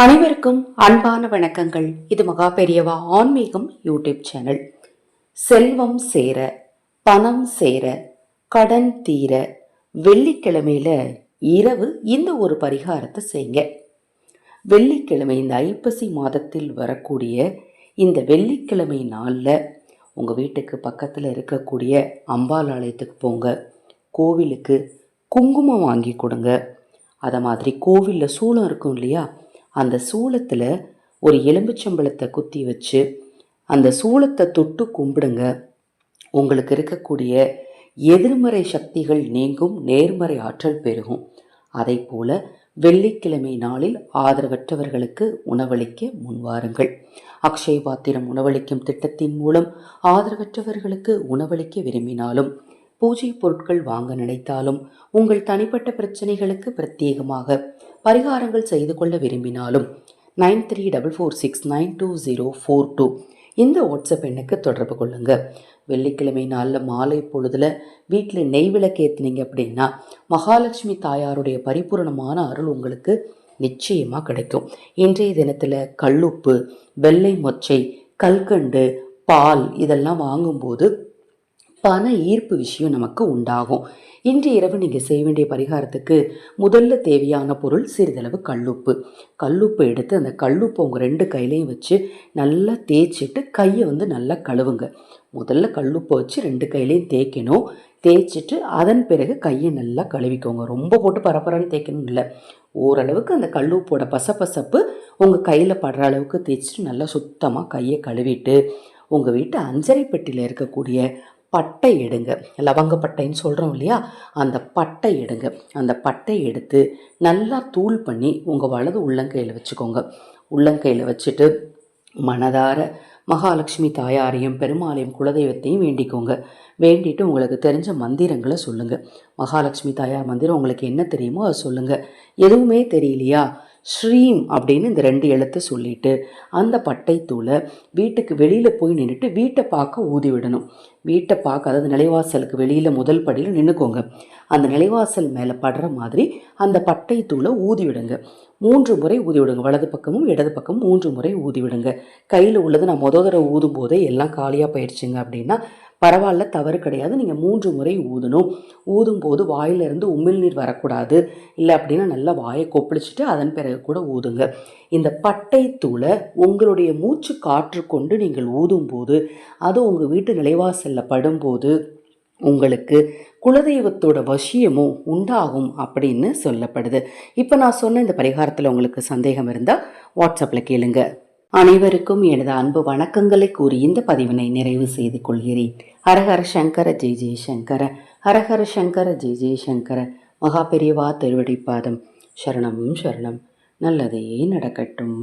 அனைவருக்கும் அன்பான வணக்கங்கள். இது மகா பெரியவா ஆன்மீகம் யூடியூப் சேனல். செல்வம் சேர பணம் சேர கடன் தீர வெள்ளிக்கிழமையில இரவு இந்த ஒரு பரிகாரத்தை செய்யுங்க. வெள்ளிக்கிழமை இந்த ஐப்பசி மாதத்தில் வரக்கூடிய இந்த வெள்ளிக்கிழமை நாளில் உங்கள் வீட்டுக்கு பக்கத்தில் இருக்கக்கூடிய அம்பாள் ஆலயத்துக்கு போங்க. கோவிலுக்கு குங்குமம் வாங்கி கொடுங்க. அதை மாதிரி கோவிலில் சூளம் இருக்கும் இல்லையா? அந்த சூளத்தில் ஒரு எலும்புச்சம்பழத்தை குத்தி வச்சு அந்த சூளத்தை தொட்டு கும்பிடுங்க. உங்களுக்கு இருக்கக்கூடிய எதிர்மறை சக்திகள் நீங்கும் நேர்மறை ஆற்றல் பெருகும். அதை போல வெள்ளிக்கிழமை நாளில் ஆதரவற்றவர்களுக்கு உணவளிக்க முன்வாருங்கள் அக்ஷய பாத்திரம் உணவளிக்கும் திட்டத்தின் மூலம் ஆதரவற்றவர்களுக்கு உணவளிக்க விரும்பினாலும் பூஜை பொருட்கள் வாங்க நினைத்தாலும் உங்கள் தனிப்பட்ட பிரச்சனைகளுக்கு பிரத்யேகமாக பரிகாரங்கள் செய்து கொள்ள விரும்பினாலும் nine three double four six nine two zero four two இந்த வாட்ஸ்அப் எண்ணுக்கு தொடர்பு கொள்ளுங்க. வெள்ளிக்கிழமை நாளில் மாலை பொழுதுல வீட்டில் நெய் விளக்கு ஏற்றுனீங்க அப்படின்னா மகாலட்சுமி தாயாருடைய பரிபூரணமான அருள் உங்களுக்கு நிச்சயமாக கிடைக்கும். இன்றைய தினத்தில் கல்லுப்பு வெள்ளை மொச்சை கல்கண்டு பால் இதெல்லாம் வாங்கும்போது பண ஈர்ப்பு விஷயம் நமக்கு உண்டாகும். இன்று இரவு நீங்கள் செய்ய வேண்டிய பரிகாரத்துக்கு முதல்ல தேவையான பொருள் சிறிதளவு கல்லுப்பு. கல்லுப்பு எடுத்து அந்த கல்லுப்பை உங்கள் ரெண்டு கையிலையும் வச்சு நல்லா தேய்ச்சிட்டு கையை வந்து நல்லா கழுவுங்க. முதல்ல கல்லுப்பை வச்சு ரெண்டு கையிலையும் தேய்க்கணும். தேய்ச்சிட்டு அதன் பிறகு கையை நல்லா கழுவிக்கோங்க. ரொம்ப போட்டு பரபரன்னு தேய்க்கணும் இல்லை. ஓரளவுக்கு அந்த கல்லுப்போட பசப்பசப்பு உங்கள் கையில் படுற அளவுக்கு தேய்ச்சிட்டு நல்லா சுத்தமாக கையை கழுவிட்டு உங்கள் வீட்டு அஞ்சரை பெட்டியில் இருக்கக்கூடிய பட்டை எடுங்க. லவங்கப்பட்டைன்னு சொல்கிறோம் இல்லையா? அந்த பட்டை எடுங்க. அந்த பட்டை எடுத்து நல்லா தூள் பண்ணி உங்கள் வலது உள்ளங்கையில் வச்சுக்கோங்க. உள்ளங்கையில் வச்சுட்டு மனதார மகாலட்சுமி தாயாரையும் பெருமாளையும் குலதெய்வத்தையும் வேண்டிக்கோங்க. வேண்டிட்டு உங்களுக்கு தெரிஞ்ச மந்திரங்களை சொல்லுங்கள் மகாலட்சுமி தாயார் மந்திரம் உங்களுக்கு என்ன தெரியுமோ அதை சொல்லுங்கள் எதுவுமே தெரியலையா? ஸ்ரீம் அப்படின்னு இந்த ரெண்டு எழுத்தை சொல்லிட்டு அந்த பட்டைத்தூளை வீட்டுக்கு வெளியில் போய் நின்றுட்டு வீட்டை பார்க்க ஊதி விடணும். வீட்டை பார்க்க அதாவது நிலைவாசலுக்கு வெளியில் முதல் படியில் நின்றுக்கோங்க அந்த நிலைவாசல் மேலே படுற மாதிரி அந்த பட்டைத்தூளை ஊதி விடுங்க. மூன்று முறை ஊதி விடுங்க. வலது பக்கமும் இடது பக்கமும் மூன்று முறை ஊதி விடுங்க. கையில் உள்ளது நான் மொதல் தடவை ஊதும் போதே எல்லாம் காலியாக போயிடுச்சுங்க அப்படின்னா பரவாயில்ல தவறு கிடையாது. நீங்கள் மூன்று முறை ஊதணும். ஊதும் போது வாயிலிருந்து உமிழ்நீர் வரக்கூடாது. இல்லை அப்படின்னா நல்லா வாயை கொப்பளிச்சுட்டு அதன் பிறகு கூட ஊதுங்க. இந்த பட்டை தூளை உங்களுடைய மூச்சு காற்று கொண்டு நீங்கள் ஊதும்போது அது உங்கள் வீட்டு நிலைவாசலில் படும்போது உங்களுக்கு குலதெய்வத்தோட வசியமும் உண்டாகும் அப்படின்னு சொல்லப்படுது. இப்போ நான் சொன்ன இந்த பரிகாரத்தில் உங்களுக்கு சந்தேகம் இருந்தால் வாட்ஸ்அப்பில் கேளுங்கள் அனைவருக்கும் எனது அன்பு வணக்கங்களை கூறி இந்த பதிவினை நிறைவு செய்து கொள்கிறேன். ஹரஹர சங்கர ஜெய் ஜெய்சங்கர ஹரஹர சங்கர ஜெய் ஜெய்சங்கர மகா பெரியவா திருவடிப்பாதம் சரணம் சரணம். நல்லதே நடக்கட்டும்.